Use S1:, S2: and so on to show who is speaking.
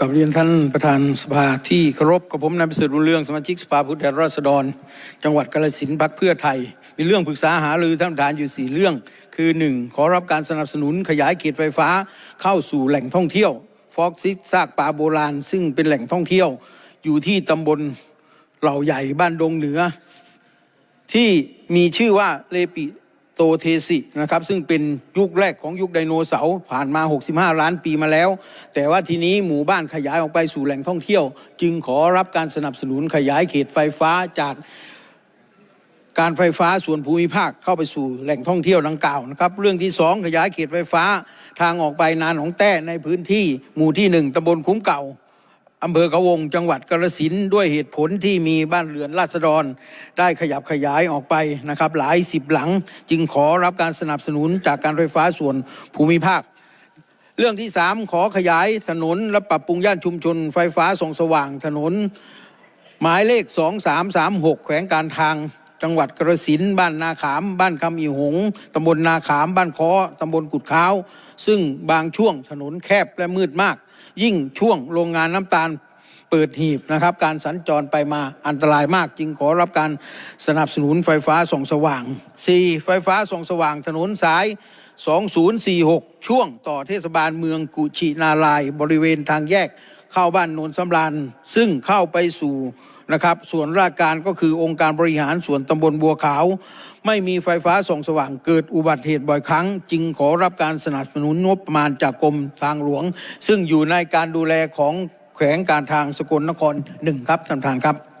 S1: กับเรียนท่านประธานสภาที่เคารพกับผมนายประเสริฐรุ่งเรืองสมาชิกสภาผู้แทนราษฎร จังหวัดกาฬสินธุ์พรรคเพื่อไทย มีเรื่องปรึกษาหารือท่านประธานอยู่สี่เรื่อง คือหนึ่งขอรับการสนับสนุนขยายเขตไฟฟ้าเข้าสู่แหล่งท่องเที่ยว ฟอกซิกซากป่าโบราณ ซึ่งเป็นแหล่งท่องเที่ยว อยู่ที่ตำบลเหล่าใหญ่บ้านดงเหนือ ที่มีชื่อว่าเลปิ โตเทสินะครับซึ่งเป็นยุคแรกของยุคไดโนเสาร์ผ่านมา 65 ล้านปีมาแล้ว แต่ว่าทีนี้หมู่บ้านขยายออกไปสู่แหล่งท่องเที่ยว จึงขอรับการสนับสนุนขยายเขตไฟฟ้าจากการไฟฟ้าส่วนภูมิภาคเข้าไปสู่แหล่งท่องเที่ยวดังกล่าวนะครับ เรื่องที่สองขยายเขตไฟฟ้าทางออกไปนานของแต้ในพื้นที่หมู่ที่หนึ่งตำบลคุ้มเก่า อำเภอกระวงจังหวัดกระสินด้วยเหตุผลที่มีบ้านเรือนราษฎร ได้ขยับขยายออกไปนะครับ หลายสิบหลังจึงขอรับการสนับสนุนจากการไฟฟ้าส่วนภูมิภาค เรื่องที่สามขอขยายถนนและปรับปรุงย่านชุมชนไฟฟ้าส่องสว่างถนน หมายเลข 2336 แขวงการทาง จังหวัดกระสินบ้านนาขาม บ้านคำอีหงตำบลนาขาม บ้านคอตำบลกุดขาว ซึ่งบางช่วงถนนแคบและมืดมาก ยิ่งช่วงโรงงานน้ำตาลเปิดหีบนะครับการสัญจรไปมาอันตรายมากจึงขอรับการสนับสนุนไฟฟ้าส่องสว่าง 4. ไฟฟ้าส่องสว่างถนนสาย 2046 ช่วงต่อเทศบาลเมืองกุชินาราย บริเวณทางแยก เข้าบ้านโนนสำราญซึ่งเข้าไปสู่นะครับส่วนราชการก็คือองค์การบริหารส่วนตำบลบัวขาว ไม่มีไฟฟ้าส่องสว่างเกิดอุบัติเหตุบ่อยครั้ง จึงขอรับการสนับสนุนงบประมาณจากกรมทางหลวง ซึ่งอยู่ในการดูแลของแขวงการทางสกลนครหนึ่งครับท่านประธานครับ